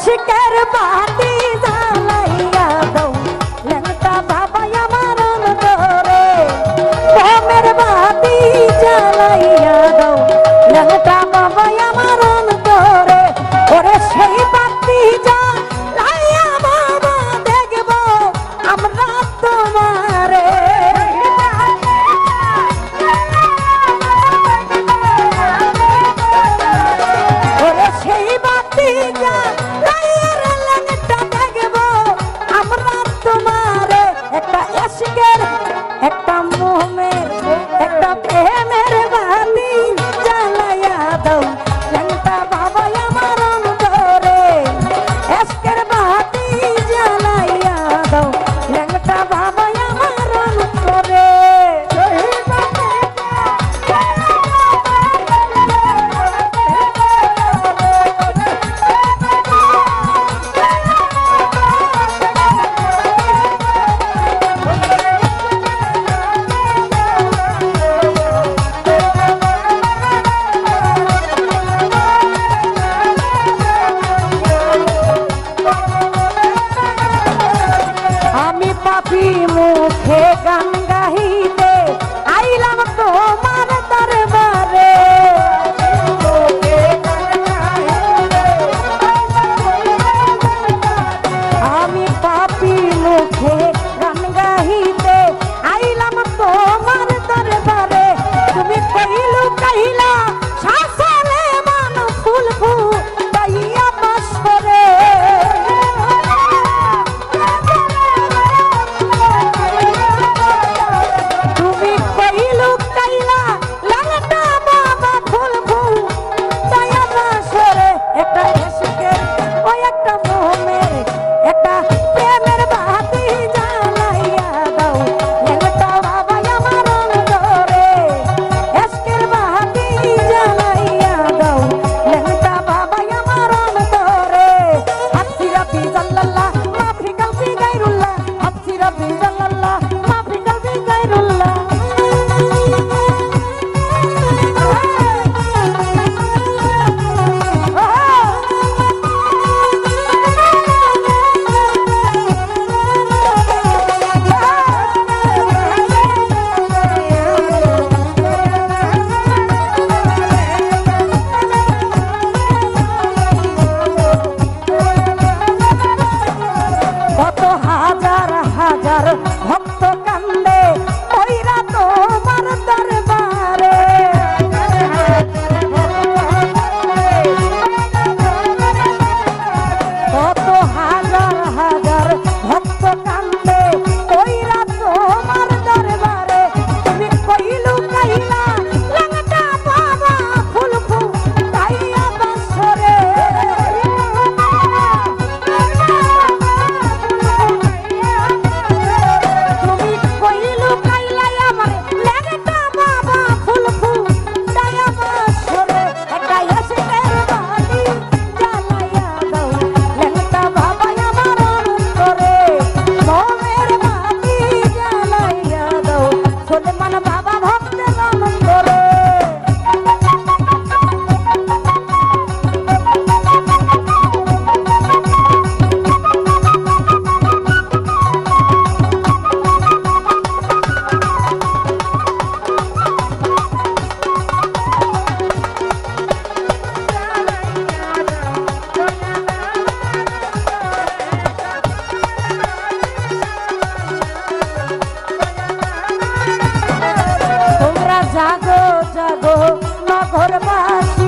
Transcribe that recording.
আশিকের বাতি জ্বালাইয়া দৌ লেঙ্কা বাবা আমার অন্তরে প্রেমের বাতি জ্বালাইয়া দৌ লেঙ্কা বাবা দরবার